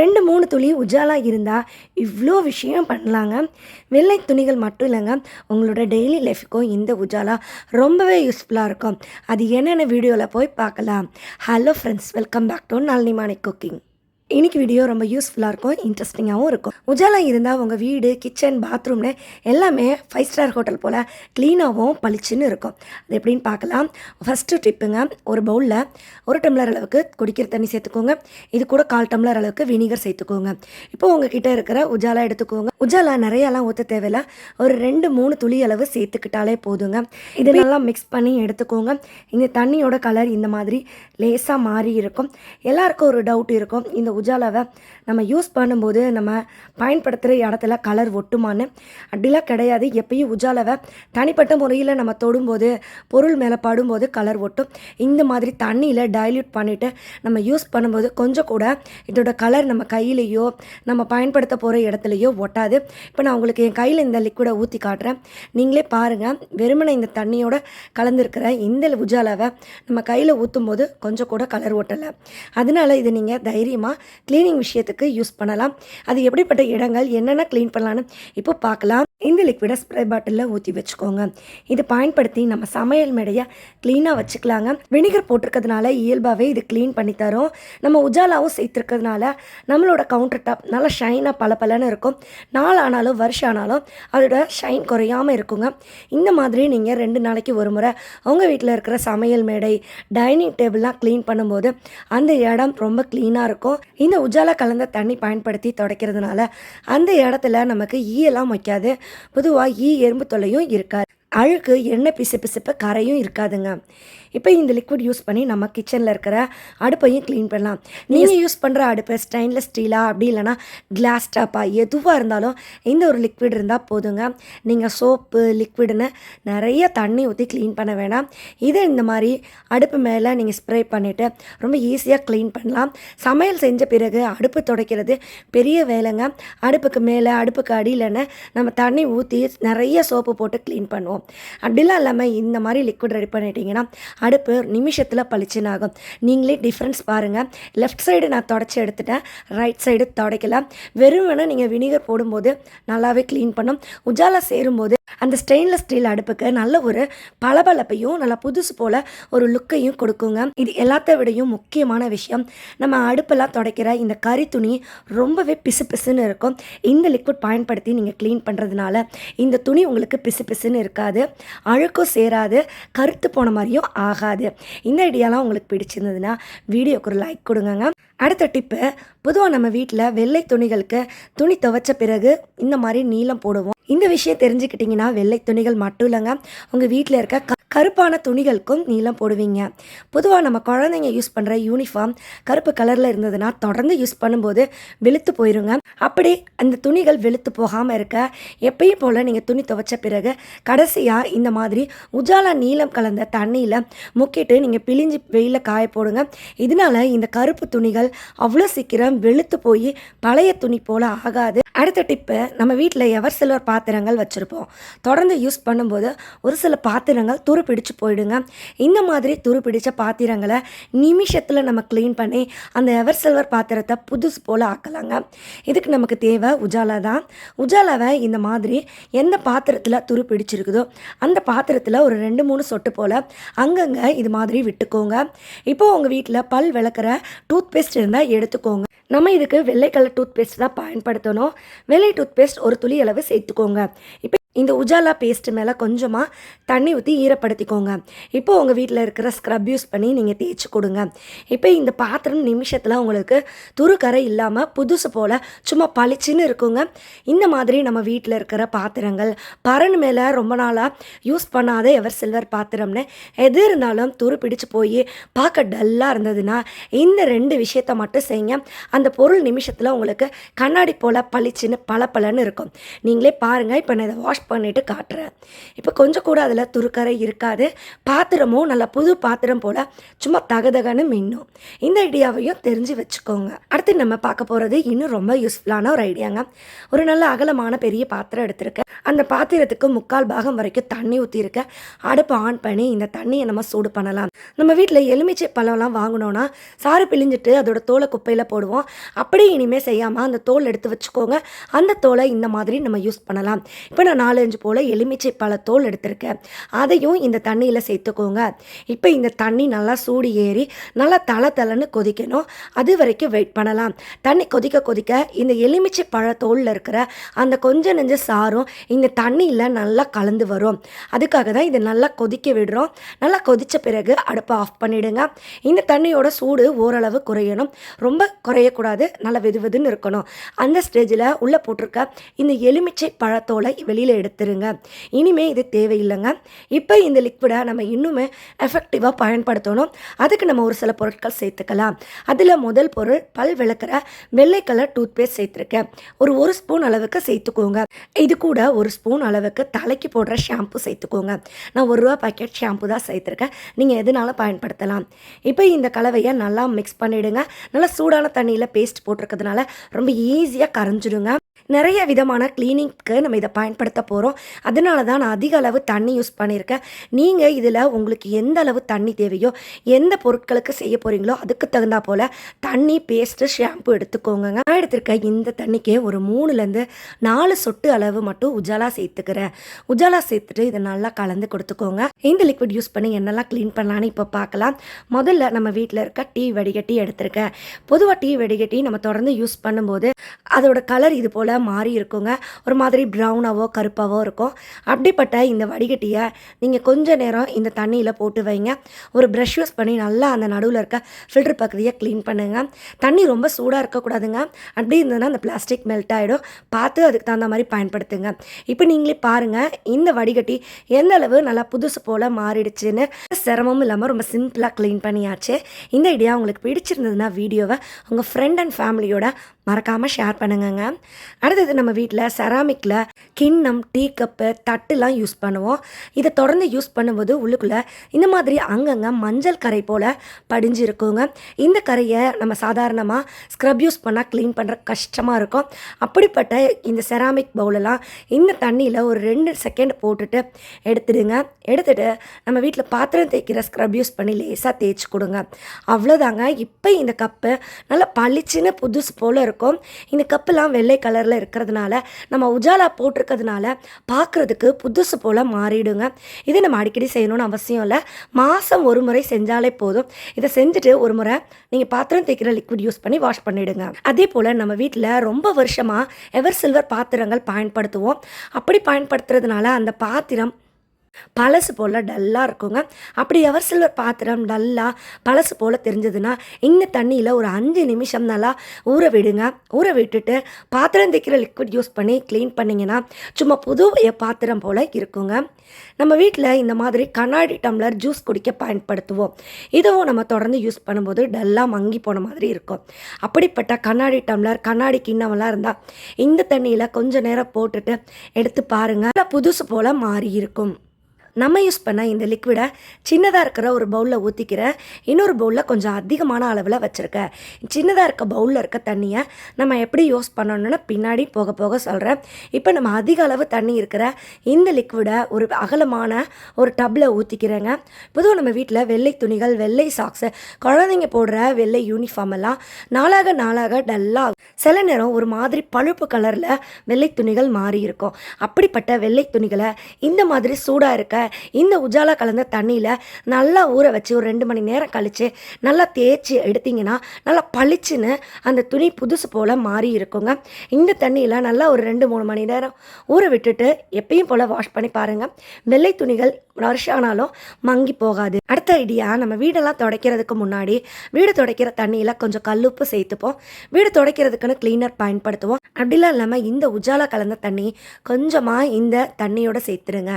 ரெண்டு மூணு துளி உஜாலா இருந்தால் இவ்வளோ விஷயம் பண்ணலாங்க. வெள்ளை துணிகள் மட்டும் இல்லைங்க. உங்களோட டெய்லி லைஃபுக்கும் இந்த உஜாலா ரொம்பவே யூஸ்ஃபுல்லாக இருக்கும். அது என்னென்ன வீடியோவில் போய் பார்க்கலாம். Hello friends welcome back to Nalinimani cooking இன்னைக்கு வீடியோ ரொம்ப யூஸ்ஃபுல்லாக இருக்கும் இன்ட்ரெஸ்டிங்காகவும் இருக்கும். உஜாலா இருந்தால் உங்கள் வீடு கிச்சன் பாத்ரூம்னு எல்லாமே ஃபைவ் ஸ்டார் ஹோட்டல் போல் க்ளீனாகவும் பளிச்சுன்னு இருக்கும். அது எப்படின்னு பார்க்கலாம். ஃபஸ்ட்டு ட்ரிப்புங்க ஒரு பவுலில் ஒரு டம்ளர் அளவுக்கு குடிக்கிற தண்ணி சேர்த்துக்கோங்க. இது கூட கால் டம்ளர் அளவுக்கு வினிகர் சேர்த்துக்கோங்க. இப்போ உங்ககிட்ட இருக்கிற உஜாலா எடுத்துக்கோங்க. உஜாலா நிறையலாம் ஊற்ற தேவையில்ல. ஒரு ரெண்டு மூணு துளி அளவு சேர்த்துக்கிட்டாலே போதுங்க. இது நல்லா மிக்ஸ் பண்ணி எடுத்துக்கோங்க. இந்த தண்ணியோட கலர் இந்த மாதிரி லேசாக மாறி இருக்கும். எல்லாருக்கும் ஒரு டவுட் இருக்கும். இந்த உஜாலாவை நம்ம யூஸ் பண்ணும்போது நம்ம பயன்படுத்துகிற இடத்துல கலர் ஒட்டுமான்னு. அப்படிலாம் கிடையாது. எப்பயும் உஜாலாவை தனிப்பட்ட முறையில் நம்ம தொடும்போது பொருள் மேலே படும்போது கலர் ஒட்டும். இந்த மாதிரி தண்ணியில் டைல்யூட் பண்ணிவிட்டு நம்ம யூஸ் பண்ணும்போது கொஞ்சம் கூட இதோட கலர் நம்ம கையிலையோ நம்ம பயன்படுத்த போகிற இடத்துலையோ ஒட்டாது. இப்போ நான் உங்களுக்கு என் கையில் இந்த லிக்விடை ஊற்றி காட்டுறேன். நீங்களே பாருங்கள் வெறுமனை இந்த தண்ணியோட கலந்துருக்கிற இந்த உஜாலாவை நம்ம கையில் ஊற்றும் போது கொஞ்சம் கூட கலர் ஓட்டலை அதனால இதை நீங்கள் தைரியமாக க்ளீனிங் விஷயத்துக்கு யூஸ் பண்ணலாம். அது எப்படிப்பட்ட இடங்கள் என்னென்ன க்ளீன் பண்ணலான்னு இப்போ பார்க்கலாம். இந்த லிக்விடை ஸ்ப்ரே பாட்டிலில் ஊற்றி வச்சுக்கோங்க. இது பயன்படுத்தி நம்ம சமையல் மேடையை க்ளீனாக வச்சுக்கலாங்க. வினிகர் போட்டிருக்கிறதுனால இயல்பாகவே இது க்ளீன் பண்ணி தரும். நம்ம உஜாலாவும் சேர்த்துருக்கிறதுனால நம்மளோட கவுண்டர் டாப் நல்லா ஷைனாக பல இருக்கும். நாள் ஆனாலும் வருஷம் ஆனாலும் அதோட ஷைன் குறையாமல் இருக்குங்க. இந்த மாதிரி நீங்கள் ரெண்டு நாளைக்கு ஒரு முறை உங்கள் வீட்டில் இருக்கிற சமையல் மேடை டைனிங் டேபிள்லாம் க்ளீன் பண்ணும்போது அந்த இடம் ரொம்ப க்ளீனாக இருக்கும். இந்த உஜாலா கலந்த தண்ணி பயன்படுத்தி துடைக்கிறதுனால அந்த இடத்துல நமக்கு ஈயெல்லாம் வைக்காது. பொதுவாக ஈ எறும்பு தொல்லையும் இருக்காது. அழுக்கு எண்ணெய் பிசு பிசுப்பு கரையும் இருக்காதுங்க. இப்போ இந்த லிக்விட் யூஸ் பண்ணி நம்ம கிச்சனில் இருக்கிற அடுப்பையும் க்ளீன் பண்ணலாம். நீங்கள் யூஸ் பண்ணுற அடுப்பு ஸ்டெயின்லெஸ் ஸ்டீலாக அப்படி இல்லைனா கிளாஸ் டாப்பாக எதுவாக இருந்தாலும் இந்த ஒரு லிக்விட் இருந்தால் போதுங்க. நீங்கள் சோப்பு லிக்விடுன்னு நிறைய தண்ணி ஊற்றி க்ளீன் பண்ண வேணாம். இதை இந்த மாதிரி அடுப்பு மேலே நீங்கள் ஸ்ப்ரே பண்ணிவிட்டு ரொம்ப ஈஸியாக க்ளீன் பண்ணலாம். சமையல் செஞ்ச பிறகு அடுப்பு துடைக்கிறது பெரிய வேலைங்க. அடுப்புக்கு மேலே அடுப்புக்கு அடியிலன்னு நம்ம தண்ணி ஊற்றி நிறைய சோப்பு போட்டு க்ளீன் பண்ணுவோம். அப்படிலாம் இல்லாமல் இந்த மாதிரி லிக்விட் ரெடி பண்ணிட்டீங்கன்னா அடுப்பு நிமிஷத்தில் பளிச்சுன்னு ஆகும் நீங்களே டிஃப்ரென்ஸ் பாருங்கள் லெஃப்ட் சைடு நான் தொடச்சி எடுத்துட்டேன். ரைட் சைடு தொடக்கல. வெறும் வேணால் நீங்கள் வினிகர் போடும்போது நல்லாவே க்ளீன் பண்ணும். உஜாலா சேரும்போது அந்த ஸ்டெயின்லெஸ் ஸ்டீல் அடுப்புக்கு நல்ல ஒரு பளபளப்பையும் நல்லா புதுசு போல் ஒரு லுக்கையும் கொடுக்குங்க. இது எல்லாத்த விடையும் முக்கியமான விஷயம். நம்ம அடுப்பெல்லாம் துடைக்கிற இந்த கறி துணி ரொம்பவே பிசு பிசுன்னு இருக்கும். இந்த லிக்விட் பயன்படுத்தி நீங்கள் க்ளீன் பண்ணுறதுனால இந்த துணி உங்களுக்கு பிசு பிசுன்னு இருக்காது. அழுக்கும் சேராது கருத்து போன மாதிரியும் ஆகாது. இந்த ஐடியாலாம் உங்களுக்கு பிடிச்சிருந்ததுன்னா வீடியோக்கு ஒரு லைக் கொடுங்கங்க. அடுத்த டிப்பு பொதுவாக நம்ம வீட்டில் வெள்ளை துணிகளுக்கு துணி துவைச்ச பிறகு இந்த மாதிரி நீளம் போடுவோம். இந்த விஷயம் தெரிஞ்சுக்கிட்டிங்கன்னா வெள்ளை துணிகள் மட்டும் இல்லைங்க. உங்கள் வீட்டில் இருக்க க கருப்பான துணிகளுக்கும் நீளம் போடுவீங்க. பொதுவாக நம்ம குழந்தைங்க யூஸ் பண்ணுற யூனிஃபார்ம் கருப்பு கலரில் இருந்ததுன்னா தொடர்ந்து யூஸ் பண்ணும்போது வெளுத்து போயிருங்க. அப்படி அந்த துணிகள் வெளுத்து போகாமல் இருக்க எப்பயும் போல் நீங்கள் துணி துவைச்ச பிறகு கடைசியாக இந்த மாதிரி உஜாலா நீளம் கலந்த தண்ணியில் முக்கிட்டு நீங்கள் பிழிஞ்சு வெயிலில் காய போடுங்க. இதனால இந்த கருப்பு துணிகள் அவ்வளோ சீக்கிரம் வெளுத்து போய் பழைய துணி போல் ஆகாது. அடுத்த டிப்பு நம்ம வீட்டில் எவர் சில்வர் பாத்திரங்கள் வச்சுருப்போம். தொடர்ந்து யூஸ் பண்ணும்போது ஒரு சில பாத்திரங்கள் துரு பிடிச்சு போயிடுங்க. இந்த மாதிரி துரு பிடிச்ச பாத்திரங்களை நிமிஷத்தில் நம்ம க்ளீன் பண்ணி அந்த எவர் சில்வர் பாத்திரத்தை புதுசு போல் ஆக்கலாங்க. இதுக்கு நமக்கு தேவை உஜாலா தான். உஜாலாவை இந்த மாதிரி எந்த பாத்திரத்தில் துரு பிடிச்சிருக்குதோ அந்த பாத்திரத்தில் ஒரு ரெண்டு மூணு சொட்டு போல் அங்கங்கே இது மாதிரி விட்டுக்கோங்க. இப்போ உங்கள் வீட்டில் பல் விளக்குற டூத் பேஸ்ட் இருந்தால் எடுத்துக்கோங்க. நம்ம இதுக்கு வெள்ளை கலர் டூத் பேஸ்ட் தான் பயன்படுத்தணும். வெள்ளை டூத் பேஸ்ட் ஒரு துளி அளவு சேர்த்துக்கோங்க. இப்போ இந்த உஜாலா பேஸ்ட் மேலே கொஞ்சமாக தண்ணி ஊற்றி ஈரப்படுத்திக்கோங்க. இப்போ உங்கள் வீட்டில் இருக்கிற ஸ்க்ரப் யூஸ் பண்ணி நீங்கள் தேய்ச்சி கொடுங்க. இப்போ இந்த பாத்திரம் நிமிஷத்தில் உங்களுக்கு துருக்கரை இல்லாமல் புதுசு போல் சும்மா பளிச்சுன்னு இருக்குங்க. இந்த மாதிரி நம்ம வீட்டில் இருக்கிற பாத்திரங்கள் பரன் மேலே ரொம்ப நாளாக யூஸ் பண்ணாத எவர் சில்வர் பாத்திரம்னு எது இருந்தாலும் துரு பிடிச்சு போய் பார்க்க டல்லாக இருந்ததுன்னா இந்த ரெண்டு விஷயத்த மட்டும் செய்யுங்க. அந்த பொருள் நிமிஷத்தில் உங்களுக்கு கண்ணாடி போல் பளிச்சுன்னு பளபளன்னு இருக்கும். நீங்களே பாருங்கள் இப்போ நான் இதை வாஷ் பண்ணிவிட்டு காட்டுறேன். இப்போ கொஞ்சம் கூட அதில் துருக்கரை இருக்காது. பாத்திரமும் நல்லா புது பாத்திரம் போல் சும்மா தகதகன்னு மின்னும். இந்த ஐடியாவையும் தெரிஞ்சு வச்சுக்கோங்க. அடுத்து நம்ம பார்க்க போகிறது இன்னும் ரொம்ப யூஸ்ஃபுல்லான ஒரு ஐடியாங்க. ஒரு நல்ல அகலமான பெரிய பாத்திரம் எடுத்திருக்கேன். அந்த பாத்திரத்துக்கு முக்கால் பாகம் வரைக்கும் தண்ணி ஊற்றிருக்கேன் அடுப்பு ஆன் பண்ணி இந்த தண்ணியை நம்ம சூடு பண்ணலாம். நம்ம வீட்டில் எலுமிச்சை பழம்லாம் வாங்கினோன்னா சாறு பிழிஞ்சிட்டு அதோட தோலை குப்பையில் போடுவோம். அப்படியே இனிமேல் செய்யாமல் அந்த தோல் எடுத்து வச்சுக்கோங்க. அந்த தோலை இந்த மாதிரி நம்ம யூஸ் பண்ணலாம். இப்போ நான் நாலு நாலஞ்சு போல் எலுமிச்சை பழத்தோல் எடுத்திருக்கேன். அதையும் இந்த தண்ணியில் சேர்த்துக்கோங்க. இப்போ இந்த தண்ணி நல்லா சூடு ஏறி நல்லா தலை தலைன்னு கொதிக்கணும். அது வரைக்கும் வெயிட் பண்ணலாம். தண்ணி கொதிக்க கொதிக்க இந்த எலுமிச்சை பழத்தோலில் இருக்கிற அந்த கொஞ்ச நெஞ்ச சாரும் இந்த தண்ணியில் நல்லா கலந்து வரும். அதுக்காக தான் இதை நல்லா கொதிக்க விடுறோம். நல்லா கொதித்த பிறகு அடுப்பை ஆஃப் பண்ணிவிடுங்க இந்த தண்ணியோட சூடு ஓரளவு குறையணும். ரொம்ப குறையக்கூடாது. நல்லா வெது வெதுன்னு இருக்கணும். அந்த ஸ்டேஜில் உள்ளே போட்டிருக்க இந்த எலுமிச்சை பழத்தோலை வெளியில் எடுத்துருங்க. இனிமே இது தேவையில்லைங்க. இப்போ இந்த லிக்விடை நம்ம இன்னுமே எஃபெக்டிவாக பயன்படுத்தணும். அதுக்கு நம்ம ஒரு சில பொருட்கள் சேர்த்துக்கலாம். அதில் முதல் பொருள் பல் விளக்குற வெள்ளை கலர் டூத்பேஸ்ட் சேர்த்துருக்கேன். ஒரு ஒரு ஸ்பூன் அளவுக்கு சேர்த்துக்கோங்க. இது கூட ஒரு ஸ்பூன் அளவுக்கு தலைக்கு போடுற ஷாம்பு சேர்த்துக்கோங்க. நான் ஒரு ரூபா பாக்கெட் ஷாம்பு தான் சேர்த்துருக்கேன். நீங்கள் எதுனாலும் பயன்படுத்தலாம். இப்போ இந்த கலவையை நல்லா மிக்ஸ் பண்ணிவிடுங்க நல்லா சூடான தண்ணியில் பேஸ்ட் போட்டிருக்கிறதுனால ரொம்ப ஈஸியாக கரைஞ்சிடுங்க. நிறைய விதமான க்ளீனிங்க்கு நம்ம இதை பயன்படுத்த போகிறோம் அதனால தான் நான் அதிக அளவு தண்ணி யூஸ் பண்ணியிருக்கேன். நீங்கள் இதில் உங்களுக்கு எந்த அளவு தண்ணி தேவையோ எந்த பொருட்களுக்கு செய்ய போகிறீங்களோ அதுக்கு தகுந்தா போல் தண்ணி பேஸ்ட்டு ஷாம்பு எடுத்துக்கோங்க. நான் எடுத்திருக்க இந்த தண்ணிக்கே ஒரு மூணுலேருந்து நாலு சொட்டு அளவு மட்டும் உஜாலா சேர்த்துக்கிறேன். உஜாலா சேர்த்துட்டு இதை நல்லா கலந்து கொடுத்துக்கோங்க. இந்த லிக்விட் யூஸ் பண்ணி என்னெல்லாம் க்ளீன் பண்ணலான்னு இப்போ பார்க்கலாம் முதல்ல நம்ம வீட்டில் இருக்க டீ வடிகட்டி எடுத்திருக்கேன். பொதுவாக டீ வடிகட்டி நம்ம தொடர்ந்து யூஸ் பண்ணும்போது அதோட கலர் இது போல் மாறி இருக்குங்க. ஒரு மாதிரி ப்ரௌனாவோ கருப்பாவோ இருக்கும். அப்படிப்பட்ட இந்த வடிகட்டியை நீங்கள் கொஞ்சம் நேரம் இந்த தண்ணியில் போட்டு வைங்க. ஒரு ப்ரஷ் யூஸ் பண்ணி நல்லா அந்த நடுவில் இருக்க ஃபில்டர் பகுதியை க்ளீன் பண்ணுங்கள் தண்ணி ரொம்ப சூடாக இருக்கக்கூடாதுங்க. அப்படி இருந்ததுன்னா அந்த பிளாஸ்டிக் மெல்ட் ஆகிடும் பார்த்து அதுக்கு தகுந்த மாதிரி பயன்படுத்துங்க. இப்போ நீங்களே பாருங்கள் இந்த வடிகட்டி எந்த அளவு நல்லா புதுசு போல் மாறிடுச்சுன்னு. சிரமமும் இல்லாமல் ரொம்ப சிம்பிளாக க்ளீன் பண்ணியாச்சு. இந்த ஐடியா உங்களுக்கு பிடிச்சிருந்ததுன்னா வீடியோவை உங்கள் ஃப்ரெண்ட் அண்ட் ஃபேமிலியோட மறக்காமல் ஷேர் பண்ணுங்கங்க. அடுத்தது நம்ம வீட்டில் செராமிக்கில் கிண்ணம் டீ கப்பு தட்டுலாம் யூஸ் பண்ணுவோம். இதை தொடர்ந்து யூஸ் பண்ணும்போது உள்ளுக்குள்ளே இந்த மாதிரி அங்கங்கே மஞ்சள் கரை போல் படிஞ்சு இருக்குங்க இந்த கரையை நம்ம சாதாரணமாக ஸ்க்ரப் யூஸ் பண்ணால் க்ளீன் பண்ணுற கஷ்டமாக இருக்கும். அப்படிப்பட்ட இந்த செராமிக் பவுலெல்லாம் இந்த தண்ணியில் ஒரு ரெண்டு செகண்ட் போட்டுட்டு எடுத்துடுங்க. எடுத்துட்டு நம்ம வீட்டில் பாத்திரம் தேய்க்கிற ஸ்க்ரப் யூஸ் பண்ணி லேசாக தேய்ச்சி கொடுங்க. அவ்வளோதாங்க இப்போ இந்த கப்பு நல்லா பளிச்சுன்னு புதுசு போல் இருக்கும். இந்த கப்பெல்லாம் வெள்ளை கலரில் இருக்கிறதுனால நம்ம உஜாலா போட்டிருக்கிறதுனால பார்க்குறதுக்கு புதுசு போல் மாறிடுங்க. இதை நம்ம அடிக்கடி செய்யணும்னு அவசியம் இல்லை. மாதம் ஒரு முறை செஞ்சாலே போதும். இதை செஞ்சுட்டு ஒரு முறை நீங்கள் பாத்திரம் தேய்க்கிற லிக்விட் யூஸ் பண்ணி வாஷ் பண்ணிவிடுங்க அதே போல் நம்ம வீட்டில் ரொம்ப வருஷமாக எவர் சில்வர் பாத்திரங்கள் பயன்படுத்துவோம். அப்படி பயன்படுத்துறதுனால அந்த பாத்திரம் பழசு போல் டல்லாக இருக்குங்க. அப்படி எவர் சில்வர் பாத்திரம் டல்லாக பழசு போல் தெரிஞ்சதுன்னா இந்த தண்ணியில் ஒரு அஞ்சு நிமிஷம் நல்லா ஊற விடுங்க. ஊற விட்டுட்டு பாத்திரம் தைக்கிற லிக்விட் யூஸ் பண்ணி க்ளீன் பண்ணிங்கன்னா சும்மா புது பாத்திரம் போல் இருக்குங்க. நம்ம வீட்டில் இந்த மாதிரி கண்ணாடி டம்ளர் ஜூஸ் குடிக்க பயன்படுத்துவோம். இதுவும் நம்ம தொடர்ந்து யூஸ் பண்ணும்போது டல்லாக மங்கி போன மாதிரி இருக்கும். அப்படிப்பட்ட கண்ணாடி டம்ளர் கண்ணாடி கிண்ணமெல்லாம் இருந்தால் இந்த தண்ணியில் கொஞ்சம் நேரம் போட்டுட்டு எடுத்து பாருங்கள் புதுசு போல் மாறி இருக்கும். நம்ம யூஸ் பண்ண இந்த லிக்விடை சின்னதாக இருக்கிற ஒரு பவுலில் ஊற்றிக்கிறேன் இன்னொரு பவுலில் கொஞ்சம் அதிகமான அளவில் வச்சுருக்கேன் சின்னதாக இருக்க பவுலில் இருக்க தண்ணியை நம்ம எப்படி யூஸ் பண்ணணும்னு பின்னாடி போக போக சொல்கிறேன் இப்போ நம்ம அதிக அளவு தண்ணி இருக்கிற இந்த லிக்விடை ஒரு அகலமான ஒரு டப்பில் ஊற்றிக்கிறேங்க பொதுவாக நம்ம வீட்டில் வெள்ளை துணிகள் வெள்ளை சாக்ஸு குழந்தைங்க போடுற வெள்ளை யூனிஃபார்ம் எல்லாம் நாளாக நாளாக டல்லாக சில நேரம் ஒரு மாதிரி பழுப்பு கலரில் வெள்ளை துணிகள் மாறி இருக்கும். அப்படிப்பட்ட வெள்ளை துணிகளை இந்த மாதிரி சூடாக இருக்க இந்த உஜாலா கலந்த தண்ணியில் நல்லா ஊற வச்சு ஒரு ரெண்டு மணி நேரம் கழித்து நல்லா தேய்ச்சி எடுத்திங்கன்னா நல்லா பளிச்சுன்னு அந்த துணி புதுசு போல் மாறி இருக்குங்க. இந்த தண்ணியில் நல்லா ஒரு ரெண்டு மூணு மணி நேரம் ஊற விட்டுட்டு எப்பயும் போல் வாஷ் பண்ணி பாருங்கள் வெள்ளை துணிகள் வருஷம் ஆனாலும் மங்கி போகாது. அடுத்த ஐடியா நம்ம வீடெல்லாம் துடைக்கிறதுக்கு முன்னாடி வீடு துடைக்கிற தண்ணியில் கொஞ்சம் கல்லுப்பு சேர்த்துப்போம். வீடு துடைக்கிறதுக்குன்னு கிளீனர் பயன்படுத்துவோம். அப்படிலாம் இல்லாமல் இந்த உஜாலா கலந்த தண்ணி கொஞ்சமாக இந்த தண்ணியோட சேர்த்துருங்க.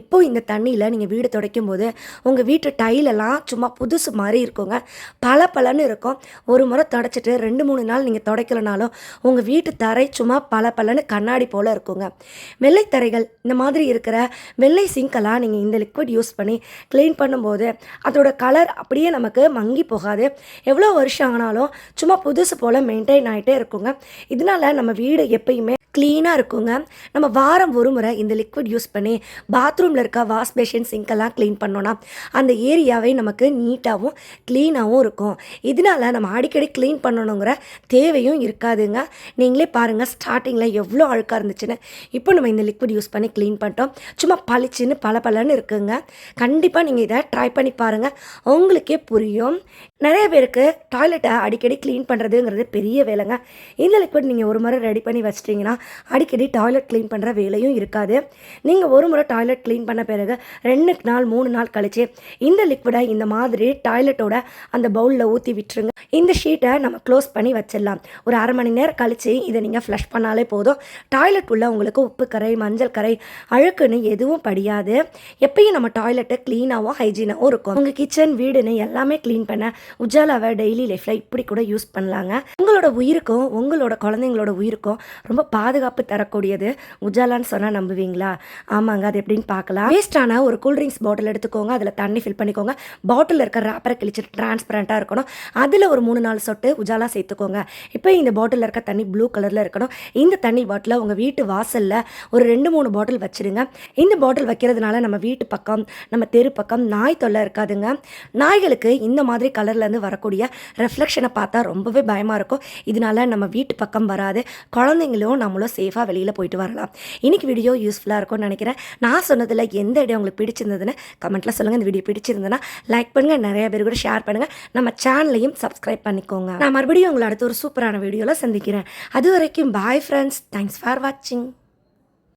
இப்போ இந்த தண்ணியில் நீங்கள் வீடு துடைக்கும் போது உங்கள் வீட்டு டைலெல்லாம் சும்மா புதுசு மாதிரி இருக்குங்க. பல பலன்னு இருக்கும். ஒரு முறை துடைச்சிட்டு ரெண்டு மூணு நாள் நீங்கள் துடைக்கலனாலும் உங்கள் வீட்டு தரை சும்மா பல பலன்னு கண்ணாடி போல் இருக்குங்க. வெள்ளை தரைகள் இந்த மாதிரி இருக்கிற வெள்ளை சிங்கெல்லாம் நீங்கள் இந்த லிக்விட் யூஸ் பண்ணி க்ளீன் பண்ணும்போது அதோட கலர் அப்படியே நமக்கு மங்கி போகாது. எவ்வளோ வருஷம் ஆனாலும் சும்மா புதுசு போல் மெயின்டைன் ஆகிட்டே இருக்குங்க. இதனால நம்ம வீடு எப்பயுமே க்ளீனாக இருக்குங்க. நம்ம வாரம் ஒரு முறை இந்த லிக்விட் யூஸ் பண்ணி பாத்ரூமில் இருக்க வாஷ் பேஷன் சிங்கெல்லாம் க்ளீன் பண்ணோன்னா அந்த ஏரியாவே நமக்கு நீட்டாகவும் க்ளீனாகவும் இருக்கும். இதனால நம்ம அடிக்கடி க்ளீன் பண்ணணுங்கிற தேவையும் இருக்காதுங்க. நீங்களே பாருங்கள் ஸ்டார்டிங்கில் எவ்வளோ அழுக்காக இருந்துச்சுன்னு. இப்போ நம்ம இந்த லிக்விட் யூஸ் பண்ணி க்ளீன் பண்ணிட்டோம். சும்மா பளிச்சுன்னு பல பலன்னு இருக்குங்க. கண்டிப்பாக நீங்கள் இதை ட்ரை பண்ணி பாருங்கள் உங்களுக்கே புரியும். நிறைய பேருக்கு டாய்லெட்டை அடிக்கடி க்ளீன் பண்ணுறதுங்கிறது பெரிய வேலைங்க. இந்த லிக்விட் நீங்கள் ஒரு முறை ரெடி பண்ணி வச்சிட்டிங்கன்னா அடிக்கடி டாய்லெட் க்ளீன் பண்ணுற வேலையும் இருக்காது. நீங்கள் ஒரு முறை டாய்லெட் க்ளீன் பண்ண பிறகு ரெண்டு நாள் மூணு நாள் கழிச்சு இந்த லிக்விடை இந்த மாதிரி டாய்லெட்டோட அந்த பவுலில் ஊற்றி விட்டுருங்க. இந்த ஷீட்டை நம்ம க்ளோஸ் பண்ணி வச்சிடலாம். ஒரு அரை மணி நேரம் கழிச்சு இதை நீங்கள் ஃப்ளஷ் பண்ணாலே போதும். டாய்லெட் உள்ள உங்களுக்கு உப்பு கரை மஞ்சள் கரை அழுக்குன்னு எதுவும் படியாது. எப்பயும் நம்ம டாய்லெட்டை க்ளீனாகவும் ஹைஜீனாகவும் இருக்கும். உங்கள் கிச்சன் வீடுன்னு எல்லாமே க்ளீன் பண்ண உஜாலாவை டெய்லி லைஃப்பில் இப்படி கூட யூஸ் பண்ணலாங்க. உங்களோட உயிருக்கும் உங்களோட குழந்தைங்களோட உயிருக்கும் ரொம்ப பாதுகாப்பு தரக்கூடியது. உஜாலான்னு சொன்னால் நம்புவீங்களா? ஆமாங்க அது எப்படின்னு பார்க்கலாம். வேஸ்டான ஒரு கூல்ட்ரிங்க்ஸ் பாட்டில் எடுத்துக்கோங்க. அதில் தண்ணி ஃபில் பண்ணிக்கோங்க. பாட்டில் இருக்கிற ரேப்பரை கிழிச்சிட்டு டிரான்ஸ்பரண்ட்டாக இருக்கணும். அதில் ஒரு மூணு நாலு சொட்டு உஜாலா சேர்த்துக்கோங்க. இப்போ இந்த பாட்டிலில் இருக்க தண்ணி ப்ளூ கலரில் இருக்கணும். இந்த தண்ணி பாட்டிலை உங்கள் வீட்டு வாசலில் ஒரு ரெண்டு மூணு பாட்டில் வச்சுருங்க. இந்த பாட்டில் வைக்கிறதுனால நம்ம வீட்டு பக்கம் நம்ம தெரு பக்கம் நாய் தொல்லை இருக்காதுங்க. நாய்களுக்கு இந்த மாதிரி கலர்லேருந்து வரக்கூடிய ரெஃப்ளெக்ஷனை பார்த்தா ரொம்பவே பயமாக இருக்கும். இதனால நம்ம வீட்டு பக்கம் வராது. குழந்தைங்களும் நம்மளும் சேஃபாக வெளியில் போயிட்டு வரலாம். இன்றைக்கி வீடியோ யூஸ்ஃபுல்லாக இருக்கும்னு நினைக்கிறேன். நான் சொன்னதில் எந்த இடம் உங்களுக்கு பிடிச்சிருந்ததுன்னு கமெண்ட்டில் சொல்லுங்கள் இந்த வீடியோ பிடிச்சிருந்ததுன்னா லைக் பண்ணுங்கள் நிறைய பேர் கூட ஷேர் பண்ணுங்கள் நம்ம சேனலையும் சப்ஸ்கிரைப் பண்ணிக்கோங்க. நான் மறுபடியும் உங்களை அடுத்த ஒரு சூப்பரான வீடியோவில் சந்திக்கிறேன். அது வரைக்கும் பாய் ஃப்ரெண்ட்ஸ் தேங்க்ஸ் ஃபார் வாட்சிங்